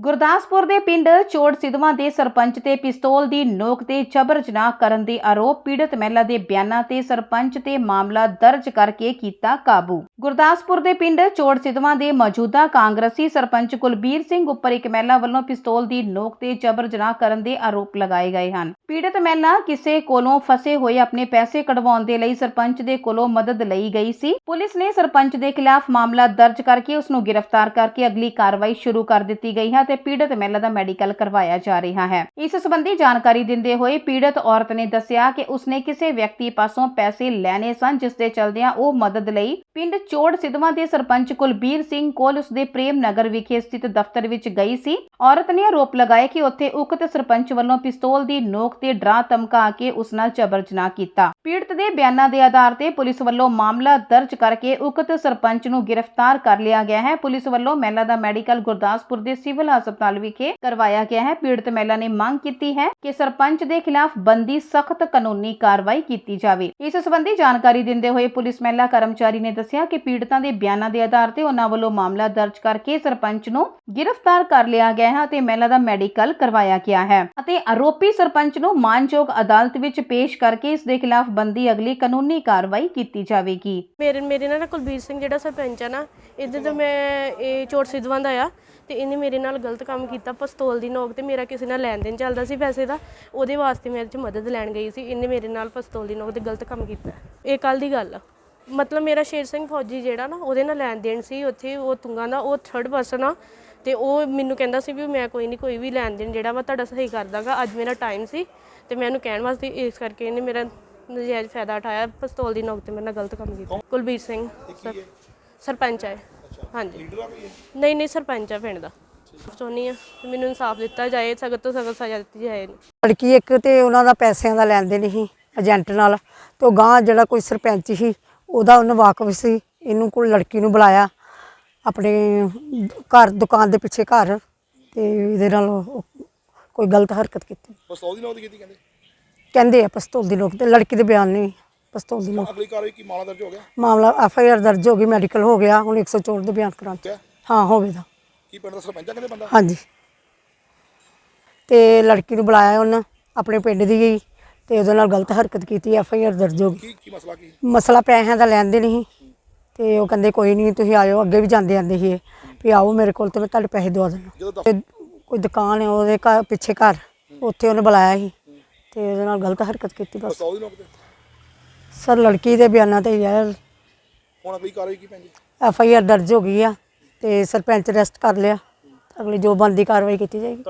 ਗੁਰਦਾਸਪੁਰ ਦੇ ਪਿੰਡ ਚੋੜ ਸਿਧਵਾਂ ਦੇ ਸਰਪੰਚ ਤੇ ਪਿਸਤੌਲ ਦੀ ਨੋਕ ਤੇ ਜ਼ਬਰ ਜਨਾਹ ਕਰਨ ਦੇ ਆਰੋਪ ਪੀੜਤ ਮਹਿਲਾ ਦੇ ਬਿਆਨਾਂ ਤੇ ਸਰਪੰਚ ਤੇ ਮਾਮਲਾ ਦਰਜ ਕਰਕੇ ਕੀਤਾ ਕਾਬੂ। ਗੁਰਦਾਸਪੁਰ ਦੇ ਪਿੰਡ ਚੋੜ ਸਿਧਵਾਂ ਦੇ ਮੌਜੂਦਾ ਕਾਂਗਰਸੀ ਸਰਪੰਚ ਕੁਲਬੀਰ ਸਿੰਘ ਉੱਪਰ ਇੱਕ ਮਹਿਲਾ ਵੱਲੋਂ ਪਿਸਤੌਲ ਦੀ ਨੋਕ ਤੇ ਜ਼ਬਰ ਜਨਾਹ ਕਰਨ ਦੇ ਆਰੋਪ ਲਗਾਏ ਗਏ ਹਨ। ਪੀੜਤ ਮਹਿਲਾ ਕਿਸੇ ਕੋਲੋਂ ਫਸੇ ਹੋਏ ਆਪਣੇ ਪੈਸੇ ਕਢਵਾਉਣ ਦੇ ਲਈ ਸਰਪੰਚ ਦੇ ਕੋਲੋਂ ਮਦਦ ਲਈ ਗਈ ਸੀ। ਪੁਲਿਸ ਨੇ ਸਰਪੰਚ ਦੇ ਖਿਲਾਫ ਮਾਮਲਾ ਦਰਜ ਕਰਕੇ ਉਸ ਨੂੰ ਗ੍ਰਿਫਤਾਰ ਕਰਕੇ ਅਗਲੀ ਕਾਰਵਾਈ ਸ਼ੁਰੂ ਕਰ ਦਿੱਤੀ ਗਈ ਹੈ ਤੇ ਪੀੜਤ ਮਹਿਲਾ ਦਾ ਮੈਡੀਕਲ ਕਰਵਾਇਆ ਜਾ ਰਿਹਾ ਹੈ। ਇਸ ਸੰਬੰਧੀ ਜਾਣਕਾਰੀ ਦਿੰਦੇ ਹੋਏ ਪੀੜਤ ਔਰਤ ਨੇ ਦੱਸਿਆ ਕਿ ਉਸਨੇ ਕਿਸੇ ਵਿਅਕਤੀ ਪਾਸੋਂ ਪੈਸੇ ਲੈਣੇ ਸਨ, ਜਿਸ ਦੇ ਚਲਦਿਆਂ ਉਹ ਮਦਦ ਲਈ ਪਿੰਡ ਚੋੜ ਸਿਧਵਾਂ ਦੇ ਸਰਪੰਚ ਕੁਲਬੀਰ ਸਿੰਘ ਕੋਲ ਉਸਦੇ ਪ੍ਰੇਮ ਨਗਰ ਵਿਖੇ ਸਥਿਤ ਦਫ਼ਤਰ ਵਿੱਚ ਗਈ ਸੀ। ਔਰਤ ਨੇ ਆਰੋਪ ਲਗਾਇਆ ਕਿ ਉੱਥੇ ਉਕਤ ਸਰਪੰਚ ਵੱਲੋਂ ਪਿਸਤੌਲ ਦੀ ਨੋਕ ਤੇ ਡਰਾ ਧਮਕਾ ਕੇ ਉਸ ਨਾਲ ਜ਼ਬਰ ਜਨਾਹ ਕੀਤਾ। ਪੀੜਤ ਦੇ ਬਿਆਨਾਂ ਦੇ ਆਧਾਰ ਤੇ ਪੁਲਿਸ ਵੱਲੋਂ ਮਾਮਲਾ ਦਰਜ ਕਰਕੇ ਉਕਤ ਸਰਪੰਚ ਨੂੰ ਗ੍ਰਿਫਤਾਰ ਕਰ ਲਿਆ ਗਿਆ ਹੈ। ਪੁਲਿਸ ਵੱਲੋਂ ਮਹਿਲਾ ਦਾ ਮੈਡੀਕਲ ਗੁਰਦਾਸਪੁਰ ਦੇ ਸਿਵਲ ਹਸਪਤਾਲ ਵਿਖੇ ਕਰਵਾਇਆ ਗਿਆ ਹੈ। ਪੀੜਤ ਮਹਿਲਾ ਨੇ ਮੰਗ ਕੀਤੀ ਹੈ ਕਿ ਸਰਪੰਚ ਦੇ ਖਿਲਾਫ ਬੰਦੀ ਸਖਤ ਕਾਨੂੰਨੀ ਕਾਰਵਾਈ ਕੀਤੀ ਜਾਵੇ। ਇਸ ਸੰਬੰਧੀ ਜਾਣਕਾਰੀ ਦਿੰਦੇ ਹੋਏ ਪੁਲਿਸ ਮਹਿਲਾ ਕਰਮਚਾਰੀ ਨੇ ਦੱਸਿਆ ਕਿ ਪੀੜਤਾਂ ਦੇ ਬਿਆਨਾਂ ਦੇ ਆਧਾਰ ਤੇ ਉਹਨਾਂ ਵੱਲੋਂ ਮਾਮਲਾ ਦਰਜ ਕਰਕੇ ਸਰਪੰਚ ਨੂੰ ਗ੍ਰਿਫਤਾਰ ਕਰ ਲਿਆ ਗਿਆ ਹੈ ਅਤੇ ਮਹਿਲਾ ਦਾ ਮੈਡੀਕਲ ਕਰਵਾਇਆ ਗਿਆ ਹੈ। ਅਤੇ ਆਰੋਪੀ ਸਰਪੰਚ ਨੂੰ ਮਾਨਯੋਗ ਅਦਾਲਤ ਵਿੱਚ ਪੇਸ਼ ਕਰਕੇ ਇਸ ਦੇ ਖਿਲਾਫ ਬੰਦੀ ਅਗਲੀ ਕਾਨੂੰਨੀ ਕਾਰਵਾਈ ਕੀਤੀ ਜਾਵੇਗੀ। ਮੇਰੇ ਮੇਰੇ ਨਾਲ ਨਾ ਕੁਲਬੀਰ ਸਿੰਘ ਜਿਹੜਾ ਸਰਪੰਚ ਆ ਨਾ, ਇਹਦੇ ਤੋਂ ਮੈਂ ਇਹ ਚੋਟ ਸਿੱਧਵਾਂ ਦਾ ਆ, ਤੇ ਇਹਨੇ ਮੇਰੇ ਨਾਲ ਗਲਤ ਕੰਮ ਕੀਤਾ ਪਿਸਤੌਲ ਦੀ ਨੋਕ ਤੇ ਮੇਰਾ ਕਿਸੇ ਨਾਲ ਲੈਣ ਦੇਣ ਚੱਲਦਾ ਸੀ ਪੈਸੇ ਦਾ ਉਹਦੇ ਵਾਸਤੇ ਮੈਂ ਇਹਦੇ ਚ ਮਦਦ ਲੈਣ ਗਈ ਸੀ ਇਹਨੇ ਮੇਰੇ ਨਾਲ ਪਿਸਤੌਲ ਦੀ ਨੋਕ ਤੇ ਗਲਤ ਕੰਮ ਕੀਤਾ। ਇਹ ਕੱਲ ਦੀ ਗੱਲ ਆ। ਮਤਲਬ ਮੇਰਾ ਸ਼ੇਰ ਸਿੰਘ ਫੌਜੀ ਜਿਹੜਾ ਨਾ ਉਹਦੇ ਨਾਲ ਲੈਣ ਦੇਣ ਸੀ ਉੱਥੇ ਉਹ ਤੁੰਗਾ ਦਾ ਉਹ ਥਰਡ ਪਰਸਨ ਆ ਤੇ ਉਹ ਮੈਨੂੰ ਕਹਿੰਦਾ ਸੀ ਵੀ ਮੈਂ ਕੋਈ ਨਹੀਂ ਕੋਈ ਵੀ ਲੈਣ ਦੇਣ ਜਿਹੜਾ ਵਾ ਤੁਹਾਡਾ ਸਹੀ ਕਰ ਦਾਂਗਾ ਅੱਜ ਮੇਰਾ ਟਾਈਮ ਸੀ ਤੇ ਮੈਂ ਉਹਨੂੰ ਕਹਿਣ ਵਾਸਤੇ ਇਸ ਕਰਕੇ ਇਹਨੇ ਮੇਰਾ ਨਜਾਇਜ਼ ਫਾਇਦਾ ਉਠਾਇਆ ਪਿਸਤੌਲ ਦੀ ਨੋਕ ਤੇ ਮੇਰੇ ਨਾਲ ਗਲਤ ਕੰਮ ਕੀਤਾ। ਕੁਲਬੀਰ ਸਿੰਘ। ਸਰ- ਸਰਪੰਚ ਹੈ। ਹਾਂਜੀ। ਨਹੀਂ ਨਹੀਂ ਸਰਪੰਚ ਆ ਪਿੰਡ ਦਾ। ਚਾਹੁੰਦੀ ਆ ਮੈਨੂੰ ਇਨਸਾਫ ਦਿੱਤਾ ਜਾਏ ਸਖਤ ਤੋਂ ਸਖਤ ਸਜ਼ਾ ਦਿੱਤੀ ਜਾਏ। ਲੜਕੀ ਇੱਕ ਤੇ ਉਹਨਾਂ ਦਾ ਪੈਸਿਆਂ ਦਾ ਲੈਣ ਦੇਣ ਸੀ ਏਜੰਟ ਨਾਲ ਤੇ ਉਹ ਗਾਂ ਜਿਹੜਾ ਕੋਈ ਸਰਪੰਚ ਸੀ ਉਹਦਾ ਉਹਨੂੰ ਵਾਕਫ ਸੀ ਇਹਨੂੰ ਕੋਈ ਲੜਕੀ ਨੂੰ ਬੁਲਾਇਆ ਆਪਣੇ ਘਰ ਦੁਕਾਨ ਦੇ ਪਿੱਛੇ ਘਰ ਤੇ ਇਹਦੇ ਨਾਲ ਕੋਈ ਗਲਤ ਹਰਕਤ ਕੀਤੀ। ਪਿਸਤੌਲ ਦੀ ਦੀ ਕੀਤੀ ਕਹਿੰਦੇ? ਕਹਿੰਦੇ ਆ ਪਿਸਤੌਲ ਦੀ ਲੋਕ ਤੇ ਲੜਕੀ ਦੇ ਬਿਆਨ ਨਹੀਂ ਪਿਸਤੌਲ ਦੀ ਲੋਕ ਅਗਲੀ ਕਾਰਵਾਈ ਕੀ ਮਾਮਲਾ ਦਰਜ ਹੋ ਗਿਆ? ਮਾਮਲਾ ਐਫ ਆਈ ਆਰ ਦਰਜ ਹੋ ਗਈ ਮੈਡੀਕਲ ਹੋ ਗਿਆ ਹੁਣ 104 ਦੇ ਬਿਆਨ ਕਰਾਂ ਕਿਆ ਹਾਂ ਹੋਵੇਗਾ। ਕੀ ਪਿੰਡ ਦਾ ਸਰਪੰਚ ਆ ਕਹਿੰਦੇ ਬੰਦਾ? ਹਾਂਜੀ। ਤੇ ਲੜਕੀ ਨੂੰ ਬੁਲਾਇਆ ਉਹਨਾਂ ਆਪਣੇ ਪਿੰਡ ਦੀ ਗਈ ਤੇ ਉਹਦੇ ਨਾਲ ਗਲਤ ਹਰਕਤ ਕੀਤੀ ਐਫ ਆਈ ਆਰ ਦਰਜ ਹੋ ਗਈ। ਕੀ ਕੀ ਮਸਲਾ ਕੀ? ਮਸਲਾ ਪੈਸਿਆਂ ਦਾ ਲੈਂਦੇ ਨਹੀਂ ਤੇ ਉਹ ਕਹਿੰਦੇ ਕੋਈ ਨਹੀਂ ਤੁਸੀਂ ਆਇਓ ਅੱਗੇ ਵੀ ਜਾਂਦੇ ਆਂਦੇ ਸੀ ਇਹ, ਵੀ ਆਓ ਮੇਰੇ ਕੋਲ ਤੇ ਮੈਂ ਤੁਹਾਡੇ ਪੈਸੇ ਦਵਾ ਦਿੰਦਾ। ਜਦੋਂ ਤੇ ਕੋਈ ਦੁਕਾਨ ਹੈ ਉਹਦੇ ਘਰ ਪਿੱਛੇ ਘਰ ਉੱਥੇ ਉਹਨੇ ਬੁਲਾਇਆ ਸੀ ਤੇ ਉਹਦੇ ਨਾਲ ਗਲਤ ਹਰਕਤ ਕੀਤੀ ਬਸ। ਦੀ ਸਰ ਲੜਕੀ ਦੇ ਬਿਆਨਾਂ ਤੇ ਯਾਰ ਹੁਣ ਅਗਲੀ ਕਾਰਵਾਈ ਕੀ ਪੈਂਦੀ? ਐਫ ਆਈ ਆਰ ਦਰਜ ਹੋ ਗਈ ਆ। ਤੇ ਸਰਪੰਚ ਰੈਸਟ ਕਰ ਲਿਆ। ਅਗਲੀ ਜੋ ਬਣਦੀ ਕਾਰਵਾਈ ਕੀਤੀ ਜਾਏਗੀ।